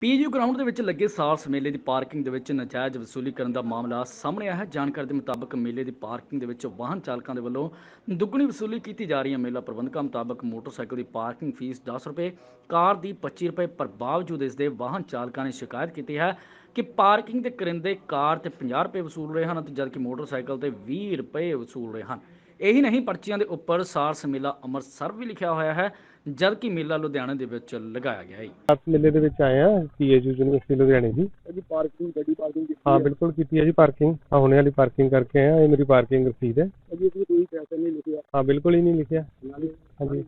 PU ground ਦੇ ਵਿੱਚ ਲੱਗੇ ਸਾਰਸ ਮੇਲੇ ਦੀ ਪਾਰਕਿੰਗ ਦੇ ਵਿੱਚ ਨਜਾਇਜ਼ ਵਸੂਲੀ ਕਰਨ ਦਾ ਮਾਮਲਾ ਸਾਹਮਣੇ ਆਇਆ ਹੈ। ਜਾਣਕਾਰੀ ਦੇ ਮੁਤਾਬਕ ਮੇਲੇ ਦੀ ਪਾਰਕਿੰਗ ਦੇ ਵਿੱਚ ਵਾਹਨ ਚਾਲਕਾਂ ਦੇ ਵੱਲੋਂ ਦੁੱਗਣੀ ਵਸੂਲੀ ਕੀਤੀ ਜਾ ਰਹੀ ਹੈ। ਮੇਲਾ ਪ੍ਰਬੰਧਕਾਂ ਮੁਤਾਬਕ ਮੋਟਰਸਾਈਕਲ ਦੀ ਪਾਰਕਿੰਗ ਫੀਸ 10 ਰੁਪਏ, ਕਾਰ ਦੀ 25 ਰੁਪਏ ਪਰ ਬਾਵਜੂਦ ਇਸ ਦੇ ਵਾਹਨ ਚਾਲਕਾਂ ਨੇ ਸ਼ਿਕਾਇਤ ਕੀਤੀ ਹੈ ਕਿ ਪਾਰਕਿੰਗ ਦੇ ਕਰਿੰਦੇ ਕਾਰ ਤੇ 50 ਰੁਪਏ ਵਸੂਲ ਰਹੇ ਹਨ ਅਤੇ ਜਦਕਿ ਮੋਟਰਸਾਈਕਲ ਤੇ 20 ਰੁਪਏ ਵਸੂਲ ਰਹੇ ਹਨ। ਇਹੀ ਨਹੀਂ, ਪਰਚੀਆਂ ਦੇ ਉੱਪਰ ਸਾਰਸ ਮੇਲਾ ਅੰਮ੍ਰਿਤਸਰ ਵੀ ਲਿਖਿਆ ਹੋਇਆ ਹੈ। ਜਦਕਿ ਮੇਲਾ ਲੁਧਿਆਣਾ ਦੇ ਵਿੱਚ ਲਗਾਇਆ ਗਿਆ ਹੈ ਇਸ ਮੇਲੇ ਦੇ ਵਿੱਚ ਆਏ ਆ ਪੀਏਯੂ ਯੂਨੀਵਰਸਿਟੀ ਲੁਧਿਆਣੇ ਦੀ? ਜੀ ਪਾਰਕਿੰਗ ਗੱਡੀ ਪਾਰਕਿੰਗ ਕੀਤੀ ਹਾਂ ਬਿਲਕੁਲ ਕੀਤੀ ਹੈ ਜੀ ਪਾਰਕਿੰਗ ਆ ਹੁਣੇ ਵਾਲੀ ਪਾਰਕਿੰਗ ਕਰਕੇ ਆਏ ਆ ਇਹ ਮੇਰੀ ਪਾਰਕਿੰਗ ਰਸੀਦ ਹੈ। ਅਜੀ ਇਸ ਵਿੱਚ ਕੋਈ ਪੈਸਾ ਨਹੀਂ ਲਿਖਿਆ। ਹਾਂ ਬਿਲਕੁਲ ਹੀ ਨਹੀਂ ਲਿਖਿਆ। ਹਾਂਜੀ।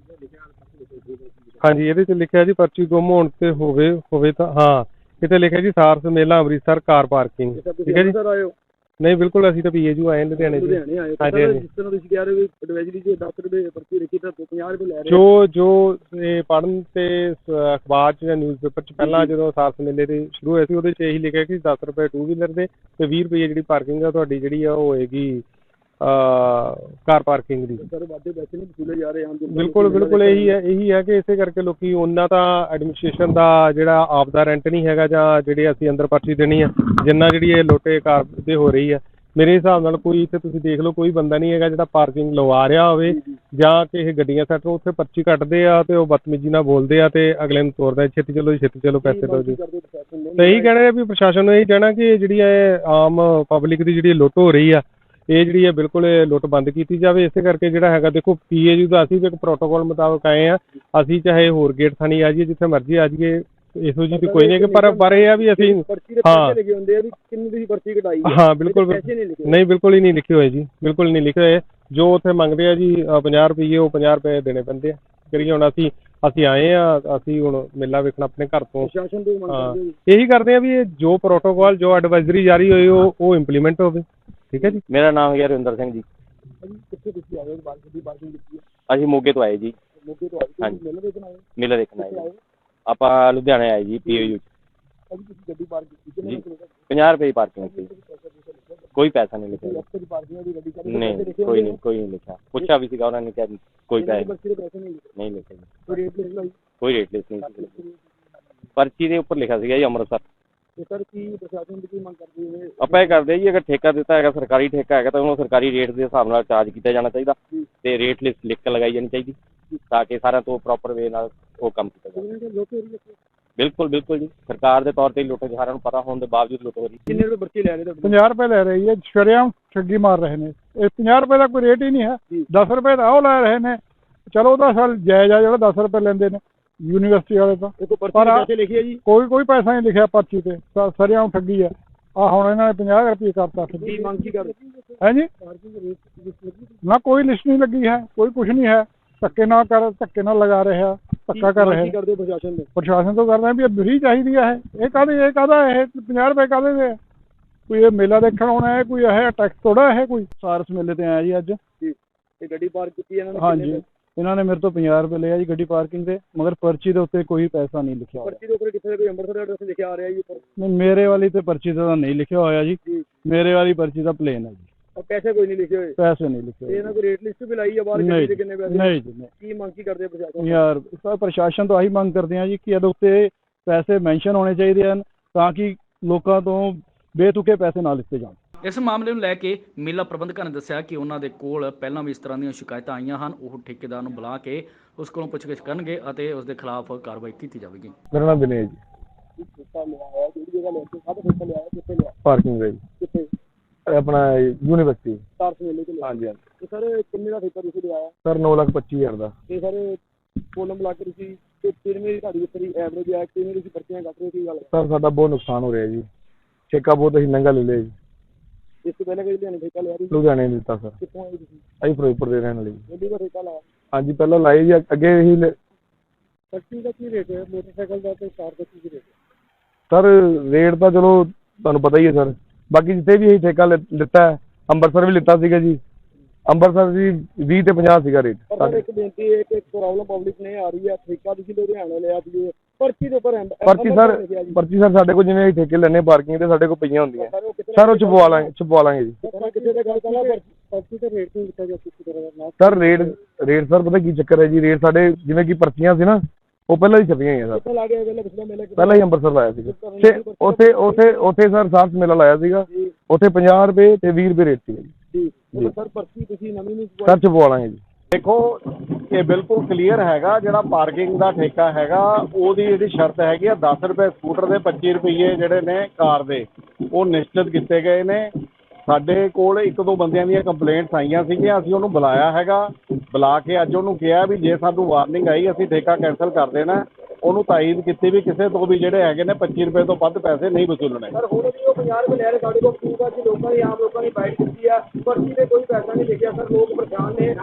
ਹਾਂਜੀ ਇਹਦੇ 'ਚ ਲਿਖਿਆ ਜੀ ਪਰਚੀ ਗੁੰਮ ਹੋਣ ਤੇ ਹੋਵੇ ਹੋਵੇ ਤਾਂ ਹਾਂ। ਇੱਥੇ ਲਿਖਿਆ ਜੀ ਸਾਰਸ ਮੇਲਾ ਅੰਮ੍ਰਿਤਸਰ ਕਾਰ ਪਾਰਕਿੰਗ ਠੀਕ ਹੈ ਜੀ? ਸਰ ਆਇਓ ਨਹੀਂ ਬਿਲਕੁਲ ਅਸੀਂ ਤਾਂ ਪੀਏਯੂ ਆਏ ਹਾਂ ਲੁਧਿਆਣੇ ਜੀ ਲੁਧਿਆਣੇ ਆਏ ਹਾਂਜੀ, ਸਰ ਹਾਂਜੀ। ਜਿਸ ਤਰ੍ਹਾਂ ਤੁਸੀਂ ਕਹਿ ਰਹੇ ਹੋ ਕਿ ਐਡਵਾਈਜ਼ਰੀ ਜੇ 10 ਰੁਪਏ ਪਰਚੀ ਰੱਖੀ ਤਾਂ 50 ਰੁਪਏ ਲੈ ਰਹੇ ਜੋ ਜੋ ਇਹ ਪੜਨ ਤੇ ਸ- ਅਖਬਾਰ 'ਚ ਜਾਂ ਨਿਊਜ਼ਪੇਪਰ 'ਚ ਪਹਿਲਾਂ ਜਦੋਂ ਸਾਰਸ ਮੇਲੇ ਦੇ ਸ਼ੁਰੂ ਹੋਏ ਸੀ ਉਹਦੇ 'ਚ ਇਹੀ ਲਿਖਿਆ ਕਿ 10 ਰੁਪਏ ਟੂ ਵੀਲਰ ਦੇ ਤੇ 20 ਰੁਪਏ ਜਿਹੜੀ ਪਾਰਕਿੰਗ ਆ ਤੁਹਾਡੀ ਜਿਹੜੀ ਆ ਉਹ ਹੋਏਗੀ। ਕਾਰ ਪਾਰਕਿੰਗ ਦੀ। ਸਰ ਵਾਧੇ ਪੈਸੇ ਨਹੀਂ ਵਸੂਲੇ ਜਾ ਰਹੇ ਹਨ ਬਿਲਕੁਲ ਬਿਲਕੁਲ ਇਹੀ ਹੈ ਇਹੀ ਹੈ ਕਿ ਇਸੇ ਕਰਕੇ ਲੋਕੀ ਉਹਨਾਂ ਤਾਂ ਐਡਮਿਨਿਸਟ੍ਰੇਸ਼ਨ ਦਾ ਜਿਹੜਾ ਆਪ ਦਾ ਰੈਂਟ ਨਹੀਂ ਹੈਗਾ ਜਾਂ ਜਿਹੜੇ ਅਸੀਂ ਅੰਦਰ ਪਰਚੀ ਦੇਣੀ ਆ ਜਿੰਨਾ ਜਿਹੜੀ ਇਹ ਲੋਟੇ ਕਾਰ ਦੇ ਹੋ ਰਹੀ ਹੈ ਮੇਰੇ ਹਿਸਾਬ ਨਾਲ ਕੋਈ ਇੱਥੇ ਤੁਸੀਂ ਦੇਖ ਲਓ ਕੋਈ ਬੰਦਾ ਨਹੀਂ ਹੈਗਾ ਜਿਹੜਾ ਪਾਰਕਿੰਗ ਲਵਾ ਰਿਹਾ ਹੋਵੇ ਜਾਂ ਕਿ ਇਹ ਗੱਡੀਆਂ ਸੈੱਟ ਉੱਥੇ ਪਰਚੀ ਕੱਟਦੇ ਆ ਤੇ ਉਹ ਬਦਤਮੀਜ਼ੀ ਨਾਲ ਬੋਲਦੇ ਆ ਤੇ ਅਗਲੇ ਨੂੰ ਤੋਰਦਾ ਛੇਤੀ ਚਲੋ ਛੇਤੀ ਚਲੋ ਪੈਸੇ ਦਿਓ ਜੀ। ਕਰਦੇ ਪ੍ਰਸ਼ਾਸਨ ਨੇ? ਤੇ ਇਹੀ ਕਹਿਣਾ ਹੈ ਵੀ ਪ੍ਰਸ਼ਾਸਨ ਨੂੰ ਇਹੀ ਕਹਿਣਾ ਕਿ ਜਿਹੜੀ ਇਹ ਆਮ ਪਬਲਿਕ ਦੀ ਜਿਹੜੀ ਲੁੱਟ ਹੋ ਰਹੀ ਆ ਇਹ ਜਿਹੜੀ ਹੈ ਬਿਲਕੁਲ ਲੁੱਟ ਬੰਦ ਕੀਤੀ ਜਾਵੇ। ਇਸੇ ਕਰਕੇ ਜਿਹੜਾ ਹੈਗਾ ਦੇਖੋ ਪੀਏਯੂ ਦਾ ਅਸੀਂ ਇੱਕ ਪ੍ਰੋਟੋਕਾਲ ਮੁਤਾਬਕ ਆਏ ਆ ਅਸੀਂ ਚਾਹੇ ਹੋਰ ਗੇਟ ਥਾਣੀ ਆ ਜਾਈਏ ਜਿੱਥੇ ਮਰਜ਼ੀ ਆ ਜਾਈਏ ਇਹੋ ਜੀ ਕੋਈ ਨਹੀਂ ਕਿ ਪਰ ਪਰ ਇਹ ਆ ਵੀ ਅਸੀਂ ਪਰਚੀ ਦੇ ਹਾਂ। ਪੈਸੇ ਲਿਖੇ ਹੁੰਦੇ ਆ ਵੀ ਕਿੰਨੀ ਤੁਸੀਂ ਪਰਚੀ ਕਟਾਈ ਹੈ ਹਾਂ ਬਿਲਕੁਲ ਨਹੀਂ ਬਿਲਕੁਲ ਹੀ ਨਹੀਂ ਲਿਖੇ ਹੋਏ ਜੀ। ਬਿਲਕੁਲ ਨਹੀਂ ਲਿਖੇ ਹੋਏ। ਜੋ ਉੱਥੇ ਮੰਗਦੇ ਆ ਜੀ ਅ, 50 ਰੁਪਏ ਉਹ 50 ਰੁਪਏ ਦੇਣੇ ਪੈਂਦੇ ਆ। ਕਰੀਏ ਹੁਣ ਅਸੀਂ ਅਸੀਂ ਆਏ ਆ ਅਸੀਂ ਹੁਣ ਮੇਲਾ ਵੇਖਣਾ ਆਪਣੇ ਘਰ ਤੋਂ। ਤੋਂ। ਇਹੀ ਕਰਦੇ ਆ ਵੀ ਇਹ ਜੋ ਪ੍ਰੋਟੋਕਾਲ ਜੋ ਐਡਵਾਈਜ਼ਰੀ ਜਾਰੀ ਹੋਈ ਉਹ ਉਹ ਇੰਪਲੀਮੈਂਟ ਹੋਵੇ। ਠੀਕ ਹੈ ਜੀ। ਮੇਰਾ ਨਾਮ ਹੈ ਰਵਿੰਦਰ ਸਿੰਘ ਜੀ। ਅਜੀ ਕਿੱਥੇ ਤੁਸੀਂ ਆਏ ਹੋ? ਬਾਰਕਿੰਗ ਦੀ ਪਾਰਕਿੰਗ ਕੀਤੀ ਹੈ? ਅਸੀਂ ਮੋਗੇ ਤੋਂ ਆਏ ਜੀ। ਮੋਗੇ ਤੋਂ ਆਏ ਹਾਂਜੀ। ਤੁਸੀਂ ਮੈਨੂੰ ਦੇਖਣ ਆਏ ਹੋ? ਮੇਲਾ ਦੇਖਣ ਆਏ ਕਿੱਥੇ ਆਏ ਜੀ ਆਪਾਂ ਲੁਧਿਆਣੇ ਆਏ ਜੀ ਪੀਓਯੂ ਅਜੀ ਤੁਸੀਂ ਗੱਡੀ ਪਾਰਕ ਕੀਤੀ। ਕਿੰਨੇ ਜੀ। ਰੁਪਏ ਦਾ 50 ਰੁਪਏ ਦੀ ਪਾਰਕਿੰਗ ਸੀ। ਕੋਈ ਪੈਸਾ ਨਹੀਂ ਲਿਖਿਆ ਜੀ। ਰਸਤੇ ਦੀ ਪਾਰਕਿੰਗ ਦੀ ਗੱਡੀ ਕਰ ਨਹੀਂ ਕੋਈ ਨਹੀਂ ਕੋਈ ਨਹੀਂ ਲਿਖਿਆ ਪੁੱਛਿਆ ਵੀ ਸੀਗਾ ਉਹਨਾਂ ਨੇ ਕਿਹਾ ਕੋਈ ਪੈਸੇ ਪਰਚੀ ਦੇ ਪੈਸੇ ਨਹੀਂ ਲਿਖੇ ਨਹੀਂ ਲਿਖੇ ਜੀ। ਕੋਈ ਰੇਟ ਲਿਖ ਲਈ? ਕੋਈ ਰੇਟ ਲਿਸਟ ਨਹੀਂ ਸੀ। ਪਰਚੀ ਦੇ ਉੱਪਰ ਲਿਖਿਆ ਸੀਗਾ ਜੀ ਅੰਮ੍ਰਿਤਸਰ। ਤੇ ਸਰ ਕੀ ਪ੍ਰਸ਼ਾਸਨ ਦੀ ਕੀ ਮੰਗ ਕਰਦੇ ਹੋ ਆਪਾਂ ਇਹ ਕਰਦੇ ਜੀ ਅਗਰ ਠੇਕਾ ਦਿੱਤਾ ਹੈਗਾ ਸਰਕਾਰੀ ਠੇਕਾ ਹੈਗਾ ਤਾਂ ਉਹਨੂੰ ਸਰਕਾਰੀ ਰੇਟ ਦੇ ਹਿਸਾਬ ਨਾਲ ਚਾਰਜ ਕੀਤਾ ਜਾਣਾ ਚਾਹੀਦਾ ਤੇ ਰੇਟ ਲਿਸਟ ਲਿਖ ਕੇ ਲਗਾਈ ਜਾਣੀ ਚਾਹੀਦੀ ਤਾਂ ਕਿ ਸਾਰਿਆਂ ਤੋਂ ਪ੍ਰੋਪਰ ਵੇ ਨਾਲ ਉਹ ਕੰਮ ਕੀਤਾ ਜਾਵੇ। ਕਿੰਨੇ ਲੋਕ ਏਰੀਆ ਚ ਬਿਲਕੁਲ ਬਿਲਕੁਲ ਜੀ। ਸਰਕਾਰ ਦੇ ਤੌਰ ਤੇ ਲੁੱਟ ਸਾਰਿਆਂ ਨੂੰ ਪਤਾ ਹੋਣ ਦੇ ਬਾਵਜੂਦ ਲੁੱਟ ਹੋ ਰਹੀ ਕਿੰਨੇ ਰੁਪਏ ਪਰਚੀ ਲੈ ਰਹੇ ਤੁਹਾਡੇ 50 ਰੁਪਏ ਲੈ ਰਹੀ ਹੈ ਸ਼ਰੇਆਮ ਠੱਗੀ ਮਾਰ ਰਹੇ ਨੇ। ਇਹ 50 ਰੁਪਏ ਦਾ ਕੋਈ ਰੇਟ ਹੀ ਨਹੀਂ ਹੈ। ਜੀ। 10 ਰੁਪਏ ਦਾ ਉਹ ਲੈ ਰਹੇ ਨੇ। ਚਲੋ ਉਹਦਾ ਸਾਲ ਜਾਇਜ਼ ਆ ਜਿਹੜਾ 10 ਰੁਪਏ ਲੈਂਦੇ ਨੇ। ਯੂਨੀਵਰਸਿਟੀ ਵਾਲੇ ਤਾਂ। ਦੇਖੋ ਪਰਚੀ ਪਰ ਦੇ ਆ- ਪੈਸੇ ਲਿਖੇ ਜੀ। ਕੋਈ ਕੋਈ ਪੈਸਾ ਨਹੀਂ ਲਿਖਿਆ ਪਰਚੀ ਤੇ। ਸ- ਸ਼ਰੇਆਮ ਠੱਗੀ ਹੈ ਆ ਹੁਣ ਇਹਨਾਂ ਨੇ 50 ਰੁਪਏ ਕਰਤਾ ਕੀ ਮੰਗ ਕੀ ਕਰਦੇ? ਹੈ ਜੀ? ਪਾਰਕਿੰਗ ਰੇਟ ਲਿਸਟ ਲੱਗੀ ਨਾ ਕੋਈ ਲਿਸਟ ਨਹੀਂ ਲੱਗੀ ਹੈ ਕੋਈ ਕੁਝ ਨਹੀਂ ਹੈ। ਧੱਕੇ ਨਾਲ ਕਰ ਧੱਕੇ ਨਾਲ ਲਗਾ ਰਿਹਾ ਧੱਕਾ ਕਰ ਕੀ ਰਿਹਾ। ਕਰਦੇ ਹੋ ਪ੍ਰਸ਼ਾਸਨ ਦੇ ਪ੍ਰਸ਼ਾਸਨ ਤੋਂ ਕਰਦੇ ਆ ਵੀ ਇਹ ਫਰੀ ਚਾਹੀਦੀ ਹੈ ਇਹ। ਇਹ ਕਾਹਦੇ ਇਹ ਕਾਹਦਾ ਇਹ? 50 ਰੁਪਏ ਕਾਹਦੇ ਦੇ? ਆ? ਕੋਈ ਇਹ ਮੇਲਾ ਦੇਖਣ ਆਉਣਾ ਹੈ ਕੋਈ ਇਹ ਟੈਕਸ ਥੋੜਾ ਇਹ ਕੋਈ? ਸਾਰਸ ਮੇਲੇ ਤੇ ਆਇਆ ਜੀ ਅੱਜ। ਜੀ। ਤੇ ਗੱਡੀ ਪਾਰਕ ਕੀਤੀ ਇਹਨਾਂ ਨੇ ਹਾਂਜੀ। ਕਿੰਨੇ ਇਹਨਾਂ ਨੇ ਮੇਰੇ ਤੋਂ 50 ਰੁਪਏ ਲਿਆ ਜੀ ਗੱਡੀ ਪਾਰਕਿੰਗ ਦੇ ਮਗਰ ਪਰਚੀ ਦੇ ਉੱਤੇ ਕੋਈ ਪੈਸਾ ਨਹੀਂ ਲਿਖਿਆ ਹੋਇਆ। ਪਰਚੀ ਦੇ ਉੱਪਰ ਕਿੱਥੇ ਕੋਈ ਅੰਮ੍ਰਿਤਸਰ ਐਡਰੈਸ ਲਿਖਿਆ ਆ ਰਿਹਾ ਜੀ ਉੱਪਰ? ਨਹੀਂ ਮੇਰੇ ਵਾਲੀ ਤੇ ਪਰਚੀ ਤਾਂ ਨਹੀਂ ਲਿਖਿਆ ਹੋਇਆ ਜੀ। ਜੀ। ਮੇਰੇ ਵਾਲੀ ਪਰਚੀ ਤਾਂ ਪਲੇਨ ਹੈ ਜੀ। ਔਰ ਪੈਸੇ ਕੋਈ ਨਹੀਂ ਲਿਖੇ ਹੋਏ? ਪੈਸੇ ਨਹੀਂ ਲਿਖੇ ਤੇ ਹੋਏ ਇਹਨਾਂ ਕੋਈ ਰੇਟ ਲਿਸਟ ਵੀ ਲਾਈ ਆ ਬਾਹਰ ਨਹੀਂ ਗੱਡੀ ਦੇ ਕਿੰਨੇ ਪੈਸੇ? ਨਹੀਂ ਜੀ ਨਹੀਂ। ਕੀ ਮੰਗ ਕੀ ਕਰਦੇ ਆ ਪ੍ਰਸ਼ਾਸਨ ਯਾਰ ਸਰ ਪ੍ਰਸ਼ਾਸਨ ਤੋਂ ਆਹੀ ਮੰਗ ਕਰਦੇ ਆ ਜੀ ਕਿ ਇਹਦੇ ਉੱਤੇ ਪੈਸੇ ਮੈਂਸ਼ਨ ਹੋਣੇ ਚਾਹੀਦੇ ਹਨ ਤਾਂ ਕਿ ਲੋਕਾਂ ਤੋਂ ਬੇਤੁਕੇ ਪੈਸੇ ਨਾ ਲਿੱਤੇ ਜਾਣ। ਇਸ ਮਾਮਲੇ ਨੂੰ ਲੈ ਕੇ ਮੇਲਾ ਪ੍ਰਬੰਧਕਾਂ ਨੇ ਦੱਸਿਆ ਕਿ ਉਹਨਾਂ ਦੇ ਕੋਲ ਪਹਿਲਾਂ ਵੀ ਇਸ ਤਰ੍ਹਾਂ ਦੀਆਂ ਸ਼ਿਕਾਇਤਾਂ ਆਈਆਂ ਹਨ। ਉਹ ਠੇਕੇਦਾਰ ਨੂੰ ਬੁਲਾ ਕੇ ਉਸ ਕੋਲੋਂ ਪੁੱਛਗਿੱਛ ਕਰਨਗੇ ਅਤੇ ਉਸ ਦੇ ਖਿਲਾਫ ਕਾਰਵਾਈ ਕੀਤੀ ਜਾਵੇਗੀ। ਮੇਰਾ ਨਾਮ ਵਿਨੇਜ ਜੀ। ਪਾਰਕਿੰਗ ਦਾ ਜੀ। ਆਪਣਾ ਯੂਨੀਵਰਸਿਟੀ। ਚਾਰ ਸੌ ਤੇ ਹਾਂਜੀ ਹਾਂਜੀ। ਤੇ ਸਰ ਕਿੰਨੇ ਦਾ ਠੇਕਾ ਤੁਸੀਂ ਲਿਆ ਸਰ 9 ਲੱਖ 25 ਹਜ਼ਾਰ ਦਾ। ਤੇ ਸਰ ਕੋਲਮ ਲਾ ਕੇ ਤੁਸੀਂ ਤੇ ਕਿੰਨੇ ਤੁਹਾਡੀ ਤੇਰੀ ਐਵਰੇਜ ਆ ਕਿੰਨੇ ਤੁਸੀਂ ਪਰਚੀਆਂ ਕੱਟ ਰਹੇ ਹੋ ਗੱਲ ਸਰ ਸਾਡਾ ਬਹੁਤ ਨੁਕਸਾਨ ਹੋ ਰਿਹਾ ਜੀ। ਠੇਕਾ ਬਹੁਤ ਅਸੀਂ ਮਹਿੰਗਾ ਲੈ ਲਿਆ ਜੀ। ਇਸ ਤੋਂ ਪਹਿਲਾਂ ਕਿਹੜੇ ਠੇਕਾ ਲਿਆ ਸੀ ਲੁਧਿਆਣੇ ਨੇ ਦਿੱਤਾ ਸਰ। ਕਿੱਥੋਂ ਆਏ ਤੁਸੀਂ? ਅਸੀਂ ਫਿਰੋਜ਼ਪੁਰ ਦੇ ਰਹਿਣ ਜੀ। ਠੇਕਾ ਲਾਇਆ। ਹਾਂਜੀ ਪਹਿਲਾਂ ਲਾਏ ਜੀ ਅੱਗੇ ਹੀ ਟੈਕਸੀ ਦਾ ਕੀ ਰੇਟ ਹੈ? ਮੋਟਰਸਾਈਕਲ ਦਾ ਤੇ ਕਾਰ ਦਾ ਕੀ ਰੇਟ ਹੈ? ਸਰ ਰੇਟ ਤਾਂ ਚਲੋ ਤੁਹਾਨੂੰ ਪਤਾ ਹੀ ਹੈ ਸਰ। ਬਾਕੀ ਜਿੱਥੇ ਵੀ ਅਸੀਂ ਠੇਕਾ ਲਿ- ਲਿੱਤਾ ਹੈ ਅੰਮ੍ਰਿਤਸਰ ਵੀ ਲਿੱਤਾ ਸੀਗਾ ਜੀ। ਅੰਮ੍ਰਿਤਸਰ ਵੀ 20 ਤੇ 50 ਸੀਗਾ ਰੇਟ। ਪਰ ਸਰ ਇੱਕ ਬੇਨਤੀ ਹੈ ਕਿ ਇੱਕ ਪ੍ਰੋਬਲਮ ਪਬਲਿਕ ਨੇ ਆ ਰਹੀ ਹੈ। ਠੇਕਾ ਤੁਸੀਂ ਲੁਧਿਆਣੇ ਲਿਆ ਸੀ ਪਰਚੀ ਦੇ ਉੱਪਰ ਐਮ- ਪਰਚੀ ਅੰਮ੍ਰਿਤਸਰ ਸਰ। ਪਰਚੀ ਸਾਡੇ ਕੋਲ ਜਿਵੇਂ ਅਸੀਂ ਠੇਕੇ ਲੈਣੇ ਪਾਰਕਿੰਗ ਦੇ ਸਾਡੇ ਕੋਲ ਪਈਆਂ ਹੁੰਦੀਆਂ। ਸਰ ਉਹ ਛਪਵਾ ਲਾਂਗੇ ਛਪਵਾ ਲਾਂਗੇ ਜੀ। ਸਰ ਕਿਤੇ ਤੇ ਗੱਲ ਕਰਨਾ ਪਰਚੀ ਤੇ ਰੇਟ ਨਹੀਂ ਲਿਖਿਆ ਗਿਆ ਕਿਸੇ ਤਰ੍ਹਾਂ ਦਾ ਨਾ ਸਰ ਰੇਟ ਰੇਟ ਸਰ ਪਤਾ ਕੀ ਚੱਕਰ ਹੈ ਜੀ? ਰੇਟ ਸਾਡੇ ਜਿਵੇਂ ਕਿ ਪਰਚੀਆਂ ਸੀ ਨਾ ਉਹ ਪਹਿਲਾਂ ਹੀ ਛਪੀਆਂ ਹੋਈਆਂ ਸਰ। ਪਹਿਲਾਂ? ਹੀ ਅੰਮ੍ਰਿਤਸਰ ਲਾਇਆ ਸੀਗਾ। ਤੇ ਉੱਥੇ ਉੱਥੇ ਉੱਥੇ ਸਰ ਸਾਰਸ ਮੇਲਾ ਲਾਇਆ ਸੀਗਾ। ਉੱਥੇ 50 ਰੁਪਏ ਤੇ 20 ਰੁਪਏ ਰੇਟ ਸੀਗਾ ਜੀ। ਜੀ। ਸਰ ਪਰਚੀ ਤੁਸੀਂ ਨਵੀਂ ਨਹੀਂ ਸਰ ਚਪਵਾ ਲਾਂਗੇ ਜੀ। ਦੇਖੋ ਇਹ ਬਿਲਕੁਲ ਕਲੀਅਰ ਹੈਗਾ, ਜਿਹੜਾ ਪਾਰਕਿੰਗ ਦਾ ਠੇਕਾ ਹੈਗਾ, ਉਹਦੀ ਜਿਹੜੀ ਸ਼ਰਤ ਹੈਗੀ ਆ 10 ਰੁਪਏ ਸਕੂਟਰ ਦੇ 25 ਰੁਪਏ ਜਿਹੜੇ ਨੇ ਕਾਰ ਦੇ, ਉਹ ਨਿਸ਼ਚਿਤ ਕੀਤੇ ਗਏ ਨੇ। ਸਾਡੇ ਕੋਲ ਇੱਕ ਦੋ ਬੰਦਿਆਂ ਦੀਆਂ ਕੰਪਲੇਂਟਸ ਆਈਆਂ ਸੀਗੀਆਂ, ਅਸੀਂ ਉਹਨੂੰ ਬੁਲਾਇਆ ਹੈਗਾ। ਬੁਲਾ ਕੇ ਅੱਜ ਉਹਨੂੰ ਕਿਹਾ ਵੀ ਜੇ ਸਾਨੂੰ ਵਾਰਨਿੰਗ ਆਈ, ਅਸੀਂ ਠੇਕਾ ਕੈਂਸਲ ਕਰ ਦੇਣਾ। ਉਹਨੂੰ ਤਾਇਦ ਕੀਤੀ ਵੀ ਕਿਸੇ ਤੋਂ ਵੀ ਜਿਹੜੇ ਹੈਗੇ ਨੇ 25 ਰੁਪਏ ਤੋਂ ਵੱਧ ਪੈਸੇ ਨਹੀਂ ਵਸੂਲਣੇ। ਸਰ ਹੁਣ ਵੀ ਉਹ 50 ਰੁਪਏ ਲੈ ਰਹੇ ਸਾਡੇ ਕੋਲ ਆ ਕਿ ਲੋਕਾਂ ਦੀ ਆਮ ਲੋਕਾਂ ਦੀ ਬਾਈਟ ਕੀਤੀ ਆ ਪਰਚੀ ਤੇ ਕੋਈ ਪੈਸਾ ਨਹੀਂ ਲਿਖਿਆ ਸਰ ਲੋਕ ਪਰੇਸ਼ਾਨ ਨੇ।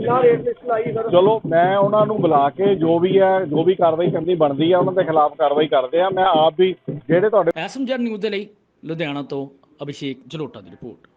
ਨਾ ਰੇਟ ਲਿਸਟ ਲਾਈ ਸਰ। ਚਲੋ ਮੈਂ ਉਹਨਾਂ ਨੂੰ ਬੁਲਾ ਕੇ ਜੋ ਵੀ ਹੈ ਜੋ ਵੀ ਕਾਰਵਾਈ ਕਰਨੀ ਬਣਦੀ ਆ ਉਹਨਾਂ ਦੇ ਖਿਲਾਫ ਕਾਰਵਾਈ ਕਰਦੇ ਆ। ਮੈਂ ਆਪ ਵੀ ਜਿਹੜੇ ਤੁਹਾਡੇ ਐਸਐਮਜਰ ਨਿਊਜ਼ ਦੇ ਲਈ ਲੁਧਿਆਣਾ ਤੋਂ ਅਭਿਸ਼ੇਕ ਜਲੋਟਾ ਦੀ ਰਿਪੋਰਟ।